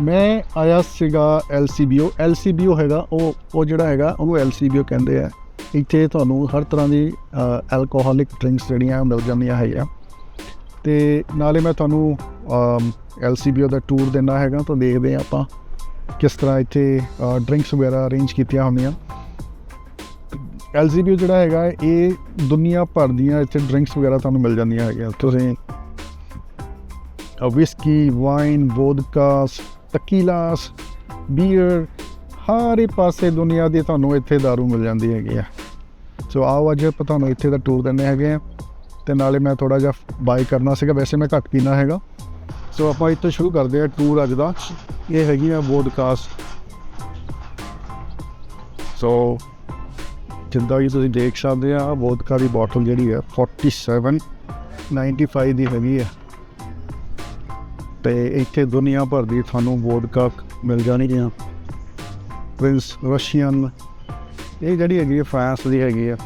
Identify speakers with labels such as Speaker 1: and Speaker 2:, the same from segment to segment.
Speaker 1: ਮੈਂ ਆਇਆ ਸੀਗਾ LCBO LCBO ਹੈਗਾ, ਉਹ ਉਹ ਜਿਹੜਾ ਹੈਗਾ, ਉਹਨੂੰ LCBO ਕਹਿੰਦੇ ਆ। ਇੱਥੇ ਤੁਹਾਨੂੰ ਹਰ ਤਰ੍ਹਾਂ ਦੀ ਐਲਕੋਹਲਿਕ ਡਰਿੰਕਸ ਜਿਹੜੀਆਂ ਮਿਲ ਜਾਂਦੀਆਂ ਹੈਗੀਆਂ। ਤੇ ਨਾਲੇ ਮੈਂ ਤੁਹਾਨੂੰ LCBO ਦਾ ਟੂਰ ਦੇਣਾ ਹੈਗਾ, ਤਾਂ ਦੇਖਦੇ ਹਾਂ ਆਪਾਂ ਕਿਸ ਤਰ੍ਹਾਂ ਇੱਥੇ ਡਰਿੰਕਸ ਵਗੈਰਾ ਅਰੇਂਜ ਕੀਤੀਆਂ ਹੁੰਦੀਆਂ। LCBO ਜਿਹੜਾ ਹੈਗਾ, ਇਹ ਦੁਨੀਆ ਭਰ ਦੀਆਂ ਇੱਥੇ ਡਰਿੰਕਸ ਵਗੈਰਾ ਤੁਹਾਨੂੰ ਮਿਲ ਜਾਂਦੀਆਂ ਹੈਗੀਆਂ। ਤੁਸੀਂ whisky wine vodkas tequilas beer ਹਰ ਪਾਸੇ ਦੁਨੀਆ ਦੀ ਤੁਹਾਨੂੰ ਇੱਥੇ दारू ਮਿਲ ਜਾਂਦੀ ਹੈਗੀ ਆ। ਸੋ ਆਓ ਅੱਜ ਆਪਾਂ ਤੁਹਾਨੂੰ ਇੱਥੇ ਦਾ ਟੂਰ ਦਿੰਦੇ ਹੈਗੇ ਆ ਤੇ ਨਾਲੇ ਮੈਂ ਥੋੜਾ ਜਿਹਾ ਬਾਈ ਕਰਨਾ ਸੀਗਾ, ਵੈਸੇ ਮੈਂ ਘੱਟ ਪੀਣਾ ਹੈਗਾ। ਸੋ ਆਪਾਂ ਇੱਥੋਂ ਸ਼ੁਰੂ ਕਰਦੇ ਆ ਟੂਰ ਅੱਜ ਦਾ। ਇਹ ਹੈਗੀ ਆ ਵੋਦਕਾਸ ਸੋ ਜਿੱਦਾਂ ਵੀ ਤੁਸੀਂ ਦੇਖ ਸਕਦੇ ਆ ਵੋਦਕਾ ਦੀ ਬੋਟਲ ਜਿਹੜੀ ਹੈ 47.95 ਦੀ ਹੈਗੀ ਆ। ਤੇ ਇੱਥੇ ਦੁਨੀਆ ਭਰ ਦੀ ਤੁਹਾਨੂੰ ਵੋਡਕਾ ਮਿਲ ਜਾਣਗੀਆਂ। ਪ੍ਰਿੰਸ ਰਸ਼ੀਅਨ ਇਹ ਜਿਹੜੀ ਹੈਗੀ ਹੈ ਫਰਾਂਸ ਦੀ ਹੈਗੀ ਆ।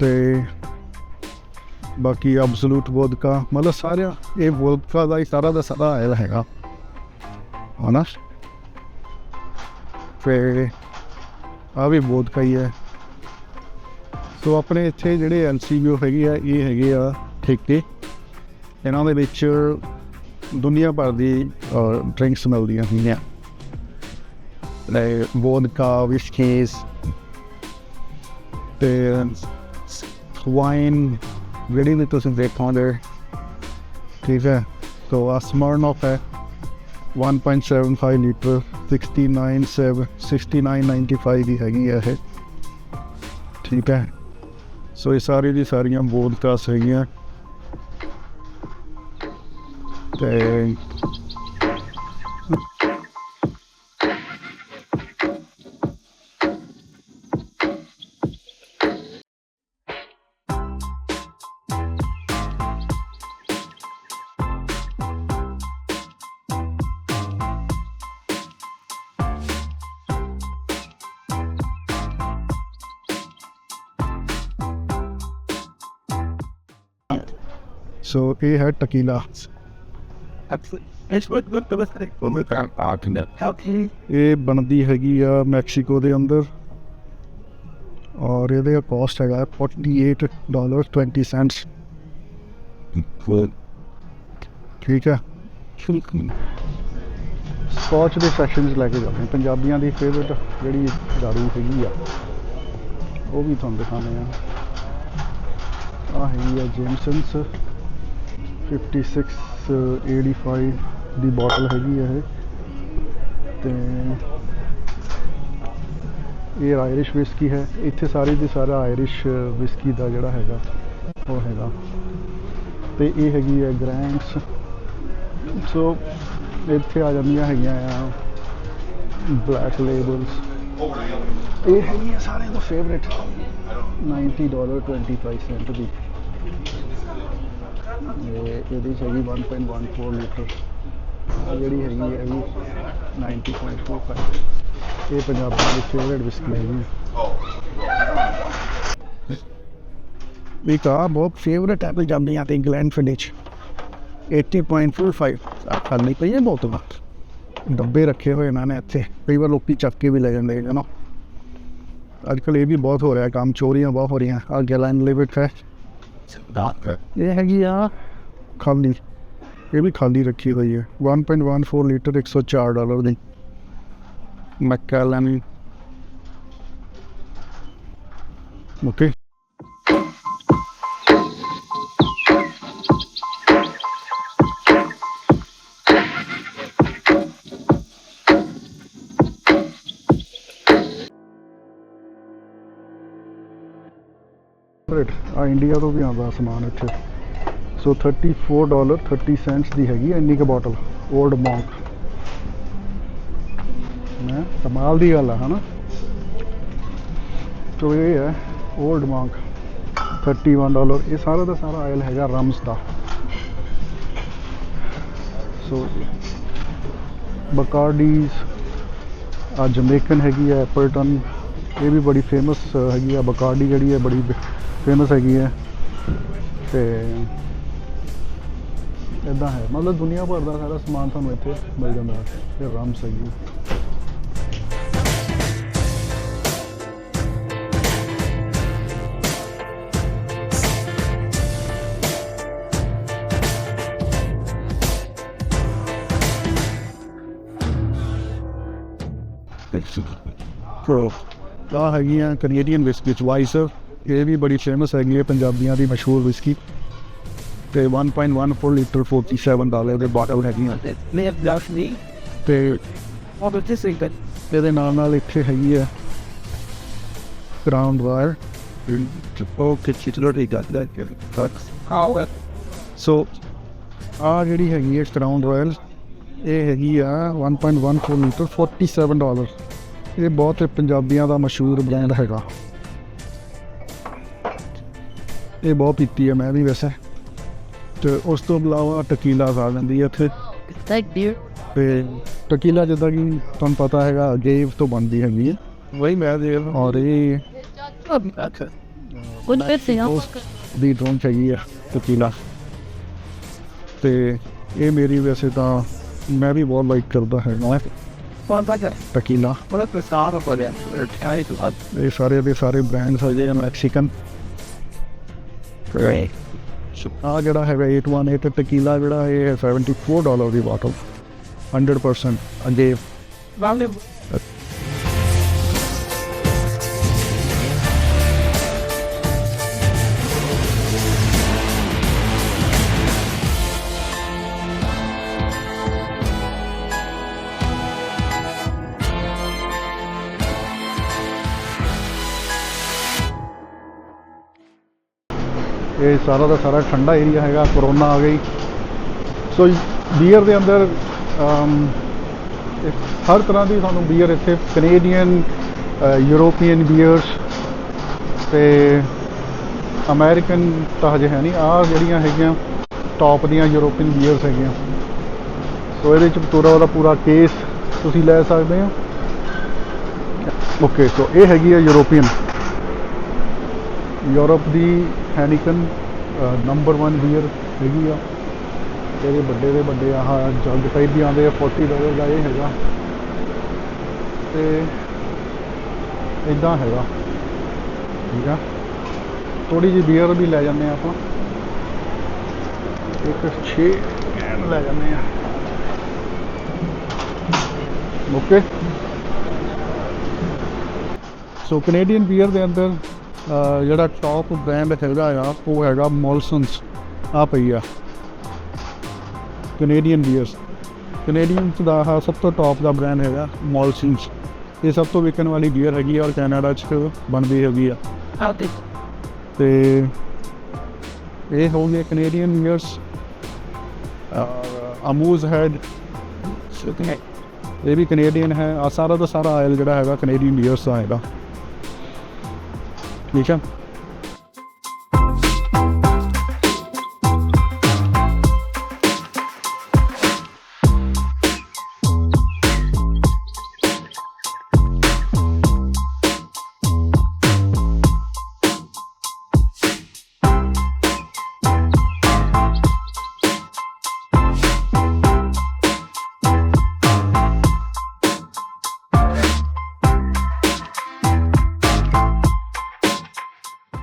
Speaker 1: ਤੇ ਬਾਕੀ ਐਬਸੋਲੂਟ ਵੋਡਕਾ ਮਤਲਬ ਸਾਰਿਆਂ, ਇਹ ਵੋਡਕਾ ਦਾ ਹੀ ਸਾਰਾ ਦਾ ਸਾਰਾ ਆਇਲ ਹੈਗਾ। ਹਨਾ? ਫਿਰ ਆ ਵੀ ਵੋਡਕਾ ਹੀ ਹੈ। ਸੋ ਆਪਣੇ ਇੱਥੇ ਜਿਹੜੇ ਐਲਸੀਬੀਓ ਹੈਗੀ ਆ, ਇਹ ਹੈਗੇ ਆ ਠੇਕੇ। ਇਹਨਾਂ ਦੇ ਵਿੱਚ ਦੁਨੀਆ ਭਰ ਦੀ ਡਰਿੰਕਸ ਮਿਲਦੀਆਂ ਹੁੰਦੀਆਂ ਲਾਈਕ ਵੋਡਕਾ ਵਿਸਕੀਸ ਤੇ ਵਾਈਨ ਜਿਹੜੀ ਵੀ ਤੁਸੀਂ ਦੇਖੋਗੇ, ਠੀਕ ਹੈ। ਤੋ ਆ ਸਮਰਨੋਫ ਹੈ 1.75 ਲੀਟਰ 69 6995 ਦੀ ਹੈਗੀ ਹੈ ਇਹ। ਠੀਕ ਹੈ। ਸੋ ਇਹ ਸਾਰੀ ਦੀ ਸਾਰੀਆਂ ਵੋਡਕਾਸ ਹੈਗੀਆਂ ਤੇ ਸੋ ਇਹ ਹੈ ਟਕੀਲਾ ਇਹ ਬਣਦੀ ਹੈਗੀ ਆ ਮੈਕਸੀਕੋ ਦੇ ਅੰਦਰ। ਔਰ ਇਹਦੇ ਕਾਸਟ ਹੈਗਾ 48 ਡਾਲਰ 20 ਸੈਂਟਸ ਠੀਕ ਹੈ। ਸਕਾਚ ਦੇ ਸੈਸ਼ਨਸ ਲੈ ਕੇ ਜਾਂਦੇ। ਪੰਜਾਬੀਆਂ ਦੀ ਫੇਵਰਿਟ ਜਿਹੜੀ ਦਾਰੂ ਹੈਗੀ ਆ ਉਹ ਵੀ ਤੁਹਾਨੂੰ ਦਿਖਾਉਂਦੇ ਆ ਆ ਹੈਗੀ ਆ ਜੇਮਸਨਸ 5685 ਦੀ ਬੋਟਲ ਹੈਗੀ ਹੈ ਇਹ। ਤੇ ਇਹ ਆਇਰਿਸ਼ ਵਿਸਕੀ ਹੈ। ਇੱਥੇ ਸਾਰੇ ਦੀ ਸਾਰਾ ਆਇਰਿਸ਼ ਵਿਸਕੀ ਦਾ ਜਿਹੜਾ ਹੈਗਾ, ਉਹ ਹੈਗਾ। ਤੇ ਇਹ ਹੈਗੀ ਹੈ ਗ੍ਰੈਂਕਸ ਸੋ ਇੱਥੇ ਆ ਜਾਂਦੀਆਂ ਹੈਗੀਆਂ ਆ ਬਲੈਕ ਲੇਬਲਸ ਇਹ ਹੈਗੀ ਆ ਸਾਰਿਆਂ ਦਾ ਫੇਵਰਿਟ 90 ਡਾਲਰ 25 ਸੈਂਟ ਦੀ। ਇਹ ਇਹਦੀ ਹੈਗੀ 1.14 ਲੀਟਰ ਆਹ ਜਿਹੜੀ ਹੈਗੀ ਹੈ, ਇਹ ਵੀ 90.45 ਇਹ ਪੰਜਾਬੀਆਂ ਦੀ ਫੇਵਰੇਟ ਵਿਸਕੀ ਹੈਗੀ ਇੱਕ ਆ ਬਹੁਤ ਫੇਵਰੇਟ ਹੈ ਪੰਜਾਬੀਆਂ ਤੇ ਇੰਗਲੈਂਡ ਫਿਨਿਚ 80.45 ਖਾਲੀ ਪਈ ਹੈ ਬਹੁਤ ਵਾਰ। ਡੱਬੇ ਰੱਖੇ ਹੋਏ ਇਹਨਾਂ ਨੇ ਇੱਥੇ। ਕਈ ਵਾਰ ਲੋਕੀ ਚੱਕ ਕੇ ਵੀ ਲੈ ਜਾਂਦੇ ਨੇ ਨਾ ਅੱਜ ਕੱਲ੍ਹ ਇਹ ਵੀ ਬਹੁਤ ਹੋ ਰਿਹਾ, ਕੰਮ ਚੋਰੀਆਂ ਬਹੁਤ ਹੋ ਰਹੀਆਂ। ਆ ਗੈਲਨ ਲਿਵਿਟ ਹੈ ਇਹ ਹੈਗੀ ਆ ਖਾਲੀ। ਇਹ ਵੀ ਖਾਲੀ ਰੱਖੀ ਹੋਈ ਹੈ। 1.14 ਲੀਟਰ 104 ਡਾਲਰ ਦੀ। ਮੈਕੈਲਨ। ਓਕੇ। ਰੇਟ ਆ ਇੰਡੀਆ ਤੋਂ ਵੀ ਆਉਂਦਾ ਸਮਾਨ ਇੱਥੇ। ਸੋ 34 ਡਾਲਰ 30 ਸੈਂਟਸ ਦੀ ਹੈਗੀ ਹੈ ਇੰਨੀ ਕੁ ਬੋਟਲ 올ਡ ਮੌਂਕ ਮੈਂ ਕਮਾਲ ਦੀ ਗੱਲ ਆ, ਹਨਾ? ਸੋ ਇਹ ਹੈ 올ਡ ਮੌਂਕ 31 ਡਾਲਰ ਇਹ ਸਾਰਾ ਦਾ ਸਾਰਾ ਆਇਲ ਹੈਗਾ ਰਮਸ ਦਾ। ਸੋ ਬਕਾਰਡੀਜ਼ ਆ ਜਮੇਕਨ ਹੈਗੀ ਹੈ ਐਪਲਟਨ ਇਹ ਵੀ ਬੜੀ ਫੇਮਸ ਹੈਗੀ ਆ। ਬਕਾਰਡੀ ਜਿਹੜੀ ਹੈ, ਬੜੀ ਫੇਮਸ ਹੈਗੀ ਹੈ ਤੇ ਇਦਾਂ ਹੈ। ਮਤਲਬ ਦੁਨੀਆ ਭਰ ਦਾ ਸਾਰਾ ਸਮਾਨ ਤੁਹਾਨੂੰ ਇੱਥੇ ਮਿਲ ਜਾਂਦਾ ਹੈ। ਇਹ ਰਮ ਸਹੀ ਪ੍ਰੋ ਆ ਹੈਗੀਆਂ ਕੈਨੇਡੀਅਨ ਵਿਸਕੀ ਵਾਈਸਰ ਇਹ ਵੀ ਬੜੀ ਫੇਮਸ ਹੈਗੀ ਹੈ ਪੰਜਾਬੀਆਂ ਦੀ ਮਸ਼ਹੂਰ ਵਿਸਕੀ ਤੇ 1.14 ਲੀਟਰ 47 ਡਾਲਰ ਦੇ ਬਾਟਲ ਹੈਗੀਆਂ
Speaker 2: May have left me.
Speaker 1: ਤੇ
Speaker 2: this ain't good.
Speaker 1: ਇਹਦੇ ਨਾਲ ਨਾਲ ਇੱਥੇ ਹੈਗੀ ਹੈ ground wire
Speaker 2: literally got that? That's how it.
Speaker 1: So ਆ ਜਿਹੜੀ ਹੈਗੀ ਹੈ ਗਰਾਊਂਡ ਵਾਇਰ ਇਹ ਹੈਗੀ ਆ 1.14 ਲੀਟਰ 47 ਡਾਲਰ ਇਹ ਬਹੁਤ ਪੰਜਾਬੀਆਂ ਦਾ ਮਸ਼ਹੂਰ ਬ੍ਰਾਂਡ ਹੈਗਾ ਇਹ ਬਹੁਤ ਪੀਤੀ ਹੈ ਮੈਂ ਵੀ ਵੈਸੇ ਤੇ ਉਸ ਤੋਂ ਇਲਾਵਾ ਟਕੀਲਾ ਆ ਜਾਂਦੀ ਹੈ ਇੱਥੇ? ਤੇ ਟਕੀਲਾ ਜਿੱਦਾਂ ਕਿ ਤੁਹਾਨੂੰ ਪਤਾ ਹੈਗਾ ਗੇਵ ਤੋਂ ਬਣਦੀ ਹੈਗੀ ਹੈ
Speaker 2: Way mad there.
Speaker 1: ਔਰ ਇਹ
Speaker 3: fishing, huh?
Speaker 1: ਉਸ ਦੀ ਡਰੋਨ ਹੈਗੀ ਆ ਟਕੀਲਾ ਤੇ ਇਹ ਮੇਰੀ ਵੈਸੇ ਤਾਂ ਮੈਂ ਵੀ ਬਹੁਤ ਲਾਈਕ ਕਰਦਾ
Speaker 2: like that.
Speaker 1: ਟਕੀਲਾ?
Speaker 2: They're tied to us.
Speaker 1: ਇਹ ਸਾਰੇ ਦੇ ਸਾਰੇ ਬ੍ਰਾਂਡਸ ਹੈਗੇ ਆ ਮੈਕਸੀਕਨ
Speaker 2: Great.
Speaker 1: ਆ ਜਿਹੜਾ ਹੈਗਾ 818 ਟਕੀਲਾ ਜਿਹੜਾ ਇਹ ਹੈ 74 ਡਾਲਰ ਦੀ ਬਾਟਲ 100% ਅਗੇ
Speaker 2: Value.
Speaker 1: ਇਹ ਸਾਰਾ ਦਾ ਸਾਰਾ ਠੰਡਾ ਏਰੀਆ ਹੈਗਾ ਕਰੋਨਾ ਆ ਗਈ। ਸੋ ਬੀਅਰ ਦੇ ਅੰਦਰ ਹਰ ਤਰ੍ਹਾਂ ਦੀ ਤੁਹਾਨੂੰ ਬੀਅਰ ਇੱਥੇ ਕੈਨੇਡੀਅਨ ਯੂਰੋਪੀਅਨ ਬੀਅਰਸ ਤੇ ਅਮਰੀਕਨ ਤਾਂ ਹਜੇ ਹੈ ਨਹੀਂ। ਆ ਜਿਹੜੀਆਂ ਹੈਗੀਆਂ ਟੌਪ ਦੀਆਂ ਯੂਰੋਪੀਅਨ ਬੀਅਰਸ ਹੈਗੀਆਂ। ਸੋ ਇਹਦੇ ਚ ਪੂਰਾ ਉਹਦਾ ਪੂਰਾ ਕੇਸ ਤੁਸੀਂ ਲੈ ਸਕਦੇ ਹੋ। ਓਕੇ ਸੋ ਇਹ ਹੈਗੀ ਹੈ ਯੂਰੋਪੀਅਨ ਯੂਰਪ ਦੀ ਹੈਨਿਕਨ ਨੰਬਰ 1 ਬੀਅਰ ਹੈਗੀ ਆ। ਇਹਦੇ ਵੱਡੇ ਦੇ ਵੱਡੇ ਆਹ ਜੱਗ ਟਾਈਪ ਵੀ ਆਉਂਦੇ ਆ 40 ਡਾਲਰ ਦਾ ਇਹ ਹੈਗਾ। ਤੇ ਇਦਾਂ ਹੈਗਾ। ਠੀਕ ਆ? ਥੋੜੀ ਜਿਹੀ ਬੀਅਰ ਵੀ ਲੈ ਜਾਂਦੇ ਆ ਆਪਾਂ। ਇੱਕ 6 ਕੈਨ ਲੈ ਜਾਂਦੇ ਆ ਓਕੇ ਸੋ ਕੈਨੇਡੀਅਨ ਬੀਅਰ ਦੇ ਅੰਦਰ ਜਿਹੜਾ ਟੌਪ ਬ੍ਰਾਂਡ ਹੈਗਾ ਆ ਉਹ ਹੈਗਾ ਮੋਲਸਨਸ ਆ ਪਈ ਆ। ਕੈਨੇਡੀਅਨ ਬੀਅਰਸ ਕੈਨੇਡੀਅਨਸ ਦਾ ਆਹ ਸਭ ਤੋਂ ਟੌਪ ਦਾ ਬ੍ਰਾਂਡ ਹੈਗਾ ਮੋਲਸਨਸ ਇਹ ਸਭ ਤੋਂ ਵਿਕਣ ਵਾਲੀ ਬੀਅਰ ਹੈਗੀ ਔਰ ਕੈਨੇਡਾ 'ਚ ਬਣਦੀ ਹੈਗੀ ਆ। ਤੇ ਇਹ ਹੋ ਗਏ ਕੈਨੇਡੀਅਨ ਬੀਅਰਸ ਅਮੂਜ਼ ਹੈਡ? ਇਹ ਵੀ ਕੈਨੇਡੀਅਨ ਹੈ। ਆ ਸਾਰਾ ਦਾ ਸਾਰਾ ਆਇਲ ਜਿਹੜਾ ਹੈਗਾ ਕੈਨੇਡੀਅਨ ਬੀਅਰਸ ਦਾ ਹੈਗਾ। ਠੀਕ ਹੈ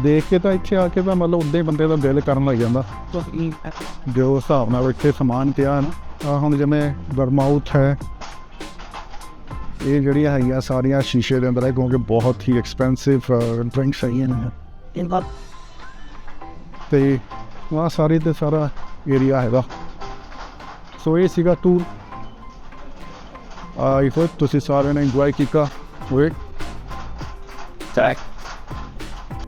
Speaker 1: ਦੇਖ ਕੇ ਤਾਂ ਇੱਥੇ ਆ ਕੇ ਤਾਂ ਮਤਲਬ ਉਦਾਂ ਹੀ ਬੰਦੇ ਦਾ ਦਿਲ ਕਰਨ ਲੱਗ ਜਾਂਦਾ. ਜੋ ਹਿਸਾਬ ਨਾਲ ਇੱਥੇ ਸਮਾਨ ਪਿਆ ਹੈ ਨਾ ਆਹ ਹੁਣ ਜਿਵੇਂ ਵਰਮਾਊਥ ਹੈ ਇਹ ਜਿਹੜੀਆਂ ਹੈਗੀਆਂ ਸਾਰੀਆਂ ਸ਼ੀਸ਼ੇ ਦੇ ਅੰਦਰ ਹੈ ਕਿਉਂਕਿ ਬਹੁਤ ਹੀ ਐਕਸਪੈਂਸਿਵ ਡਰਿੰਕਸ ਹੈਗੀਆਂ ਨੇ. ਤੇ ਆਹ ਸਾਰੇ ਤੇ ਸਾਰਾ ਏਰੀਆ ਹੈਗਾ ਸੋ ਇਹ ਸੀਗਾ ਟੂਰ ਆਈ ਹੋਪ ਤੁਸੀਂ ਸਾਰਿਆਂ ਨੇ ਇੰਜੋਏ ਕੀਤਾ ਹੋਏ
Speaker 2: Tag.